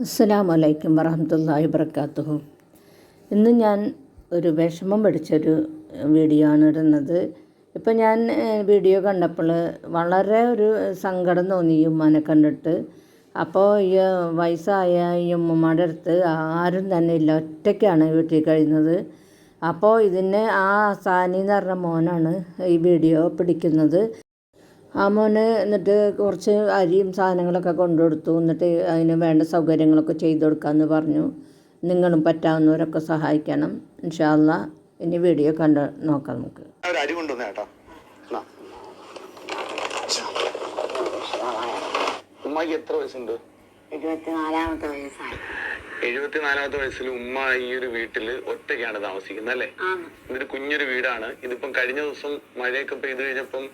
അസ്സലാമു അലൈക്കും വറഹമത്തല്ലാഹി വബർക്കാത്തുഹു ഇന്ന് ഞാൻ ഒരു വിഷമം പിടിച്ചൊരു വീഡിയോ ആണ് ഇടുന്നത്. ഇപ്പം ഞാൻ വീഡിയോ കണ്ടപ്പോൾ വളരെ ഒരു സങ്കടം തോന്നി ഈ ഉമ്മാനെ കണ്ടിട്ട്. അപ്പോൾ ഈ വയസ്സായ ഈ ഉമ്മമാരുടെ അടുത്ത് ആരും തന്നെ ഇല്ല ഒറ്റയ്ക്കാണ് വീട്ടിൽ കഴിയുന്നത്. അപ്പോൾ ഇതിന് ആ സാനി എന്ന് പറഞ്ഞ മോനാണ് ഈ വീഡിയോ പിടിക്കുന്നത്. ആ മോന് എന്നിട്ട് കുറച്ച് അരിയും സാധനങ്ങളൊക്കെ കൊണ്ടുകൊടുത്തു. എന്നിട്ട് അതിന് വേണ്ട സൗകര്യങ്ങളൊക്കെ ചെയ്തു കൊടുക്കാമെന്ന് പറഞ്ഞു. നിങ്ങളും പറ്റാവുന്നവരൊക്കെ സഹായിക്കണം. ഇൻഷാല്ല ഇനി വീഡിയോ കണ്ട് നോക്കാം നമുക്ക്. ഒരു അരി കൊണ്ടുവന്ന കേട്ടോ. എത്ര വയസ്സുണ്ട്? ഇരുപത്തിനാലാമത്തെ വയസ്സായി. എഴുപത്തിനാലാമത്തെ വയസ്സിൽ ഉമ്മ ഈ ഒരു വീട്ടിൽ ഒറ്റയ്ക്കാണ് താമസിക്കുന്നത് അല്ലേ? ഇതൊരു കുഞ്ഞൊരു വീടാണ്. ഇതിപ്പം കഴിഞ്ഞ ദിവസം മഴയൊക്കെ പെയ്തു കഴിഞ്ഞപ്പം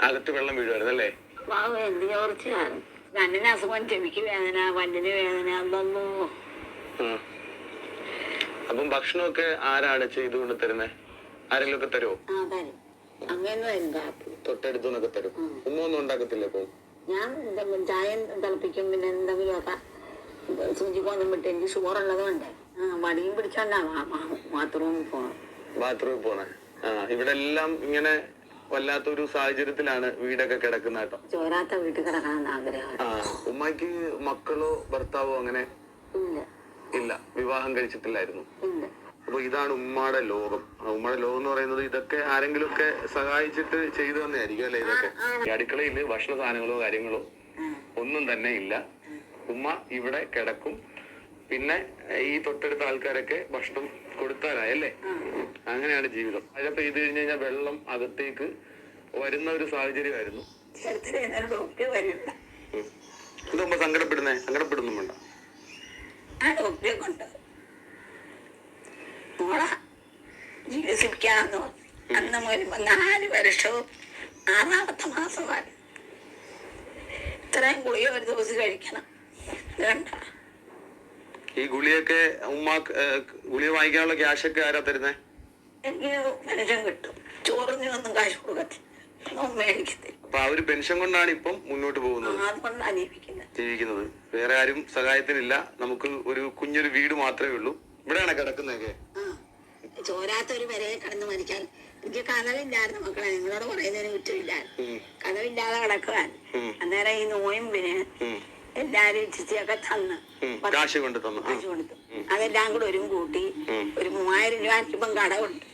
അകത്ത് വെള്ളം വീഴുമായിരുന്നു അല്ലേ? എന്ത് കണ്ണിന് അസുഖം ചെവിക്ക് വേദന പല്ലിന് വേദന ഉം. അപ്പം ഭക്ഷണമൊക്കെ ആരാണ് ചെയ്തു കൊണ്ട് തരുന്നത് ആരെങ്കിലും ഒക്കെ തരുമോ ആ തരും. എന്താ ഉമ്മ ഒന്നും ഉണ്ടാക്കത്തില്ല ഇപ്പൊ ഞാൻ ചായ തിളപ്പിക്കും പിന്നെ എന്തെങ്കിലുമൊക്കെ സൂചിക്കൊന്നും വിട്ട് എനിക്ക് ഷുഗർ ഉള്ളതുകൊണ്ട് വടിയും പിടിച്ചോണ്ടാണ് ബാത്റൂമിൽ പോണം. ബാത്റൂമിൽ പോണേ. ഇവിടെ എല്ലാം ഇങ്ങനെ വല്ലാത്തൊരു സാഹചര്യത്തിലാണ് വീടൊക്കെ കിടക്കുന്ന കേട്ടോ. ചോരാത്ത വീട്ടിൽ കിടക്കണമെന്ന് ആഗ്രഹം ആ ഉമ്മയ്ക്ക് മക്കളോ ഭർത്താവോ അങ്ങനെ ഇല്ല. വിവാഹം കഴിച്ചിട്ടില്ലായിരുന്നു. അപ്പൊ ഇതാണ് ഉമ്മയുടെ ലോകം. ഉമ്മയുടെ ലോകം എന്ന് പറയുന്നത് ഇതൊക്കെ ആരെങ്കിലും ഒക്കെ സഹായിച്ചിട്ട് ചെയ്തു തന്നെയായിരിക്കും അല്ലെ ഇതൊക്കെ? ഈ അടുക്കളയിൽ ഭക്ഷണ സാധനങ്ങളോ കാര്യങ്ങളോ ഒന്നും തന്നെ ഇല്ല. ഉമ്മ ഇവിടെ കിടക്കും. പിന്നെ ഈ തൊട്ടടുത്ത ആൾക്കാരൊക്കെ ഭക്ഷണം കൊടുത്താലായല്ലേ? അങ്ങനെയാണ് ജീവിതം. മഴ പെയ്തു കഴിഞ്ഞു കഴിഞ്ഞാൽ വെള്ളം അകത്തേക്ക് വരുന്ന ഒരു സാഹചര്യമായിരുന്നു. ഇതുമ്പോ സങ്കടപ്പെടുന്നേ? സങ്കടപ്പെടുന്നും വേണ്ട. ചികിത്സിക്കാന്ന് അന്ന് വരുമ്പോ നാല് വർഷവും ആറാമത്തെ മാസമാണ്. ഇത്രയും ഗുളിക ഒരു ദിവസം കഴിക്കണം. വേണ്ട. ഈ ഗുളിയൊക്കെ ഉമ്മ ഗുളിയ ഗുളിക വാങ്ങിക്കാനുള്ള ക്യാഷൊക്കെ ആരാ തരുന്നേ? എനിക്ക് പെൻഷൻ കിട്ടും. ചോറിനൊന്നും കാശ് കൊടുക്കത്തില്ല. ഒന്നും മേടിക്കത്തില്ല. അപ്പൊ ആ ഒരു പെൻഷൻ കൊണ്ടാണ് ഇപ്പം മുന്നോട്ട് പോകുന്നത്. ജീവിക്കുന്നത്. വേറെ ആരും സഹായത്തിനില്ല. നമുക്ക് ഒരു കുഞ്ഞൊരു വീട് മാത്രമേ ഉള്ളൂ. ഇവിടെയാണ് കിടക്കുന്നതൊക്കെ? ചോരാത്തൊരു വരെ കടന്നു മരിക്കാൻ. എനിക്ക് കഥവില്ലായിരുന്നു മക്കളെ. നിങ്ങളോട് പറയുന്നതിന് കുറ്റമില്ലായിരുന്നു. കഥവില്ലാതെ കിടക്കുവാൻ. അന്നേരം ഈ നോയും ഉം, എല്ലാരും ഇച്ചിരിയൊക്കെ തന്ന്. കാശ് കൊണ്ട് തന്നു. കാശ് കൊടുത്തു അതെല്ലാം കൂടെ ഒരു കൂട്ടി. ഒരു മൂവായിരം രൂപ ഇപ്പം കടമുണ്ട്.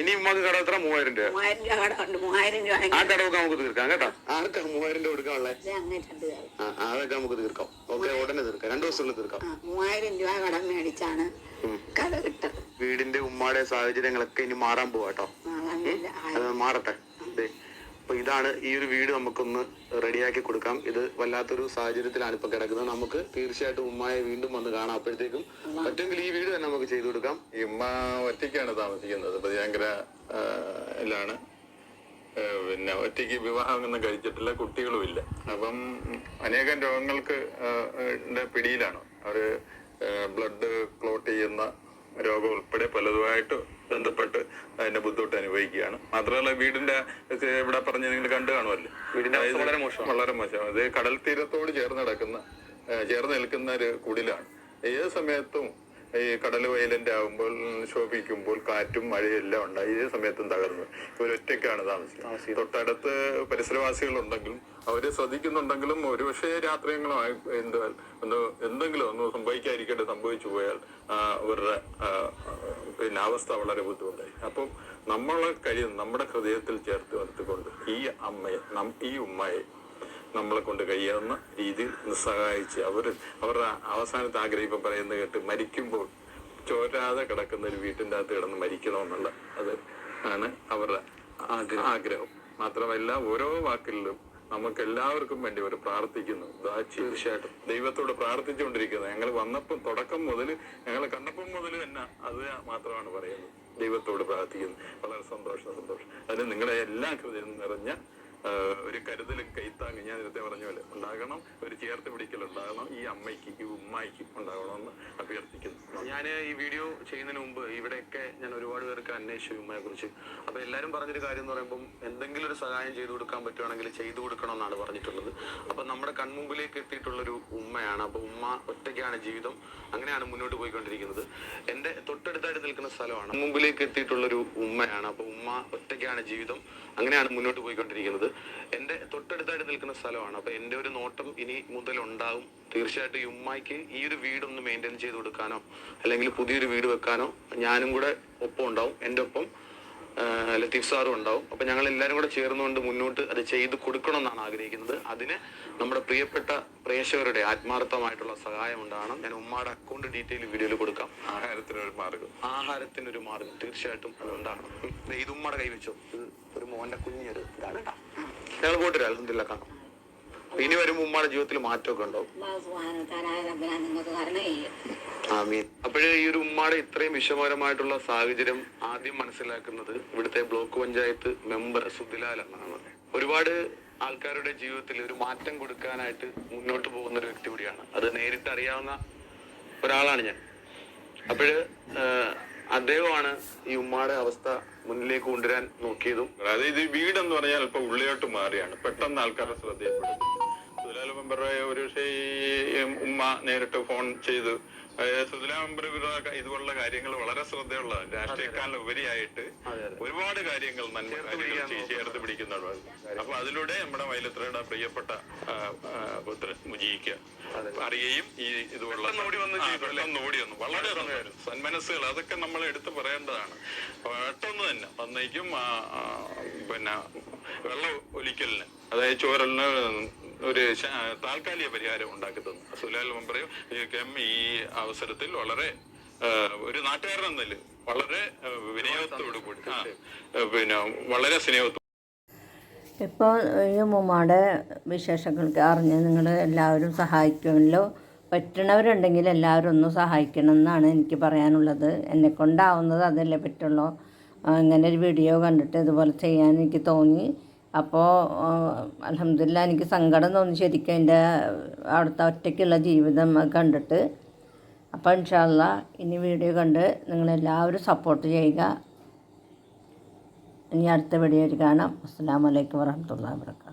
ഇനി ഉമ്മക്ക് കടം എത്ര? മൂവായിരം രൂപ മൂവായിരം രൂപ കടമുണ്ട് മൂവായിരം രൂപ ആ കടമൊക്കെ നമുക്ക് തീർക്കാം കേട്ടോ. ആർക്കാ മൂവായിരം രൂപ കൊടുക്കാനുള്ളത് അതൊക്കെ നമുക്ക് തീർക്കാം. ഓക്കെ ഉടനെ തീർക്കാം. രണ്ടു ദിവസത്തിനുള്ളിൽ തീർക്കാം. മൂവായിരം രൂപ കടം മേടിച്ചാണ് കട കിട്ടത് വീടിന്റെ ഉമ്മാടെ സാഹചര്യങ്ങളൊക്കെ ഇനി മാറാൻ പോവാട്ടോ അത് മാറട്ടെ. അപ്പൊ ഇതാണ് ഈ ഒരു വീട് നമുക്കൊന്ന് റെഡിയാക്കി കൊടുക്കാം. ഇത് വല്ലാത്തൊരു സാഹചര്യത്തിലാണ് ഇപ്പൊ കിടക്കുന്നത്. നമുക്ക് തീർച്ചയായിട്ടും ഉമ്മയെ വീണ്ടും വന്ന് കാണാം അപ്പോഴത്തേക്കും. പറ്റുമെങ്കിൽ ഈ വീട് തന്നെ നമുക്ക് ചെയ്തു കൊടുക്കാം. ഈ ഉമ്മ ഒറ്റയ്ക്കാണ് താമസിക്കുന്നത്. പതിയാങ്കര പിന്നെ ഒറ്റയ്ക്ക് വിവാഹമൊന്നും കഴിച്ചിട്ടില്ല കുട്ടികളുമില്ല അപ്പം അനേകം രോഗങ്ങൾക്ക് പിടിയിലാണ്. അവർ ബ്ലഡ് ക്ലോട്ട് ചെയ്യുന്ന രോഗം ഉൾപ്പെടെ പലതുമായിട്ട് ബന്ധപ്പെട്ട് അതിന്റെ ബുദ്ധിമുട്ട് അനുഭവിക്കുകയാണ്. മാത്രമല്ല വീടിന്റെ ഇവിടെ പറഞ്ഞ നിങ്ങൾ കണ്ടു കാണുമല്ലോ? വീടിന്റെ വളരെ മോശമാണ്. വളരെ മോശം അത് കടൽ തീരത്തോട് ചേർന്ന് നടക്കുന്ന ചേർന്ന് നിൽക്കുന്ന ഒരു കുടിലാണ്. ഏത് സമയത്തും ഈ കടൽ വയലന്റ് ആകുമ്പോൾ ശോഭിക്കുമ്പോൾ കാറ്റും മഴയും എല്ലാം ഉണ്ടായി. ഈ സമയത്തും തകർന്നു. ഇവരൊറ്റയ്ക്കാണ് താമസിക്കുന്നത്. തൊട്ടടുത്ത് പരിസരവാസികൾ ഉണ്ടെങ്കിലും അവരെ ശ്രദ്ധിക്കുന്നുണ്ടെങ്കിലും ഒരുപക്ഷെ രാത്രിയെങ്കിലും എന്താ എന്തോ ഒന്ന് എന്തെങ്കിലും ഒന്ന് സംഭവിക്കാതിരിക്കട്ടെ സംഭവിച്ചു പോയാൽ അവരുടെ പിന്നെ അവസ്ഥ വളരെ ബുദ്ധിമുട്ടായി. അപ്പം നമ്മളെ കഴിയും നമ്മുടെ ഹൃദയത്തിൽ ചേർത്ത് നിർത്തിക്കൊണ്ട് ഈ അമ്മയെ ഈ ഉമ്മയെ നമ്മളെ കൊണ്ട് കഴിയാവുന്ന രീതിയിൽ സഹായിച്ച് അവർ അവരുടെ അവസാനത്തെ ആഗ്രഹം ഇപ്പം പറയുന്നത് കേട്ട് മരിക്കുമ്പോൾ ചോരാതെ കിടക്കുന്ന ഒരു വീട്ടിന്റെ അകത്ത് കിടന്ന് മരിക്കണമെന്നുള്ള അത് ആണ് അവരുടെ ആഗ്രഹം. മാത്രമല്ല ഓരോ വാക്കിലും നമുക്ക് എല്ലാവർക്കും വേണ്ടി അവർ പ്രാർത്ഥിക്കുന്നു. തീർച്ചയായിട്ടും ദൈവത്തോട് പ്രാർത്ഥിച്ചുകൊണ്ടിരിക്കുന്നത്. ഞങ്ങൾ വന്നപ്പം തുടക്കം മുതൽ ഞങ്ങൾ കണ്ടപ്പം മുതൽ തന്നെ അത് മാത്രമാണ് പറയുന്നത്. ദൈവത്തോട് പ്രാർത്ഥിക്കുന്നത് വളരെ സന്തോഷം സന്തോഷം. അതിന് നിങ്ങളെ എല്ലാ കൃതിയും നിറഞ്ഞ ഒരു കരുതലും കൈത്താങ് ഞാൻ നേരത്തെ പറഞ്ഞ പോലെ ഉണ്ടാകണം ഒരു ചേർത്ത് പിടിക്കൽ ഉണ്ടാകണം ഈ അമ്മയ്ക്ക് ഈ ഉമ്മായിക്ക് ഉണ്ടാകണമെന്ന് അഭ്യർത്ഥിക്കുന്നു. ഞാൻ ഈ വീഡിയോ ചെയ്യുന്നതിന് മുമ്പ് ഇവിടെയൊക്കെ ഞാൻ ഒരുപാട് പേർക്ക് അന്വേഷിച്ചു ഉമ്മയെ കുറിച്ച്. അപ്പൊ എല്ലാവരും പറഞ്ഞൊരു കാര്യം എന്ന് പറയുമ്പോൾ എന്തെങ്കിലും ഒരു സഹായം ചെയ്തു കൊടുക്കാൻ പറ്റുവാണെങ്കിൽ ചെയ്തു കൊടുക്കണം എന്നാണ് പറഞ്ഞിട്ടുള്ളത്. അപ്പൊ നമ്മുടെ കൺമുമ്പിലേക്ക് എത്തിയിട്ടുള്ളൊരു ഉമ്മയാണ്. അപ്പൊ ഉമ്മ ഒറ്റയ്ക്കാണ് ജീവിതം. അങ്ങനെയാണ് മുന്നോട്ട് പോയിക്കൊണ്ടിരിക്കുന്നത്. എന്റെ തൊട്ടടുത്തായിട്ട് നിൽക്കുന്ന സ്ഥലമാണ്. മുമ്പിലേക്ക് എത്തിയിട്ടുള്ളൊരു ഉമ്മയാണ്. അപ്പൊ ഉമ്മ ഒറ്റയ്ക്കാണ് ജീവിതം. അങ്ങനെയാണ് മുന്നോട്ട് പോയിക്കൊണ്ടിരിക്കുന്നത്. എന്റെ തൊട്ടടുത്തായിട്ട് നിൽക്കുന്ന സ്ഥലമാണ്. അപ്പൊ എന്റെ ഒരു നോട്ടം ഇനി മുതൽ ഉണ്ടാവും തീർച്ചയായിട്ടും ഉമ്മായിക്ക് ഈ ഒരു വീടൊന്ന് മെയിന്റെയിൻ ചെയ്ത് കൊടുക്കാനോ അല്ലെങ്കിൽ പുതിയൊരു വീട് വെക്കാനോ ഞാനും കൂടെ ഒപ്പം ഉണ്ടാവും എന്റെ ഒപ്പം ലത്തീഫ് സാറും ഉണ്ടാവും. അപ്പൊ ഞങ്ങൾ എല്ലാവരും കൂടെ ചേർന്നുകൊണ്ട് മുന്നോട്ട് അത് ചെയ്ത് കൊടുക്കണം എന്നാണ് ആഗ്രഹിക്കുന്നത്. അതിന് നമ്മുടെ പ്രിയപ്പെട്ട പ്രേക്ഷകരുടെ ആത്മാർത്ഥമായിട്ടുള്ള സഹായം ഉണ്ടാകണം. ഞാൻ ഉമ്മയുടെ അക്കൗണ്ട് ഡീറ്റെയിൽ വീഡിയോയിൽ കൊടുക്കാം. ആഹാരത്തിനൊരു മാർഗം. ആഹാരത്തിനൊരു മാർഗം. തീർച്ചയായിട്ടും അത് ഉണ്ടാകണം. ഇത് ഉമ്മയുടെ കൈ വെച്ചോ. ഇത് ഒരു മോന്റെ കുഞ്ഞൊരു ഇതാണ് കേട്ടോ. ഞങ്ങൾ പോയിട്ട് അലഹമില്ല കാണാം. ഇനി വരുമ്പോ ഉമ്മയുടെ ജീവിതത്തിൽ മാറ്റമൊക്കെ ഉണ്ടാവും. അപ്പോഴേ ഈ ഒരു ഉമ്മാടെ ഇത്രയും വിഷമകരമായിട്ടുള്ള സാഹചര്യം ആദ്യം മനസ്സിലാക്കുന്നത് ഇവിടുത്തെ ബ്ലോക്ക് പഞ്ചായത്ത് മെമ്പർ സുധിലാൽ എന്നാണ് ഒരുപാട് ആൾക്കാരുടെ ജീവിതത്തിൽ ഒരു മാറ്റം കൊടുക്കാനായിട്ട് മുന്നോട്ട് പോകുന്ന ഒരു വ്യക്തി കൂടിയാണ്. അത് നേരിട്ട് അറിയാവുന്ന ഒരാളാണ് ഞാൻ. അപ്പോഴ് അദ്ദേഹമാണ് ഈ ഉമ്മാടെ അവസ്ഥ മുന്നിലേക്ക് കൊണ്ടുവരാൻ നോക്കിയതും. അതായത് ഇത് വീടെന്ന് പറഞ്ഞാൽ അല്പം ഉള്ളിലോട്ട് മാറിയാണ്. പെട്ടെന്ന് ആൾക്കാരുടെ ശ്രദ്ധയപ്പെടും സുലാല മെമ്പറെ ഒരു പക്ഷേ ഈ ഉമ്മ നേരിട്ട് ഫോൺ ചെയ്തു സുധല ഇതുപോലുള്ള കാര്യങ്ങൾ വളരെ ശ്രദ്ധയുള്ള രാഷ്ട്രീയക്കാരിൽ ഉപരിയായിട്ട് ഒരുപാട് കാര്യങ്ങൾ നന്മ ചേർത്ത് പിടിക്കുന്നുണ്ട്. അപ്പൊ അതിലൂടെ നമ്മുടെ വയലത്രയുടെ പ്രിയപ്പെട്ട പുത്രൻ മുജീക്ക അറിയുകയും ഈ ഇതുപോലുള്ള ഓടി വന്ന് വളരെ. സന്മനസ്സുകൾ അതൊക്കെ നമ്മൾ എടുത്തു പറയേണ്ടതാണ്. പെട്ടെന്ന് തന്നെ വന്നേക്കും പിന്നെ വെള്ളം ഒലിക്കലിന് അതായത് ചോരലിന് ഒരു താൽക്കാലിക പരിഹാരം ഉണ്ടാക്കി തന്നു സുലാൽ മെമ്പറയും ഈ അവസരത്തിൽ വളരെ ഒരു നാട്ടുകാരൻ എന്നല്ല വളരെ വിനയത്തോടു കൂടി പിന്നെ വളരെ സ്നേഹത്തോടെ ഇപ്പോൾ ഈ ഉമ്മമാടെ വിശേഷങ്ങൾക്ക് അറിഞ്ഞ് നിങ്ങൾ എല്ലാവരും സഹായിക്കുമല്ലോ. പറ്റണവരുണ്ടെങ്കിൽ എല്ലാവരും ഒന്ന് സഹായിക്കണം എന്നാണ് എനിക്ക് പറയാനുള്ളത്. എന്നെ കൊണ്ടാവുന്നത് അതല്ലേ പറ്റുള്ളൂ. ആ, ഇങ്ങനെ ഒരു വീഡിയോ കണ്ടിട്ട് ഇതുപോലെ ചെയ്യാൻ എനിക്ക് തോന്നി. അപ്പോൾ അലഹമില്ല എനിക്ക് സങ്കടം തോന്നി ശരിക്കും എന്റെ അവിടുത്തെ ഒറ്റയ്ക്കുള്ള ജീവിതം കണ്ടിട്ട്. അപ്പോൾ ഇൻഷാല്ല ഇനി വീഡിയോ കണ്ട് നിങ്ങളെല്ലാവരും സപ്പോർട്ട് ചെയ്യുക. ഇനി അടുത്ത വീഡിയോയിൽ കാണാം. അസ്സാം വലൈക്കും വരഹമുല്ല വാബർക്കാത്തു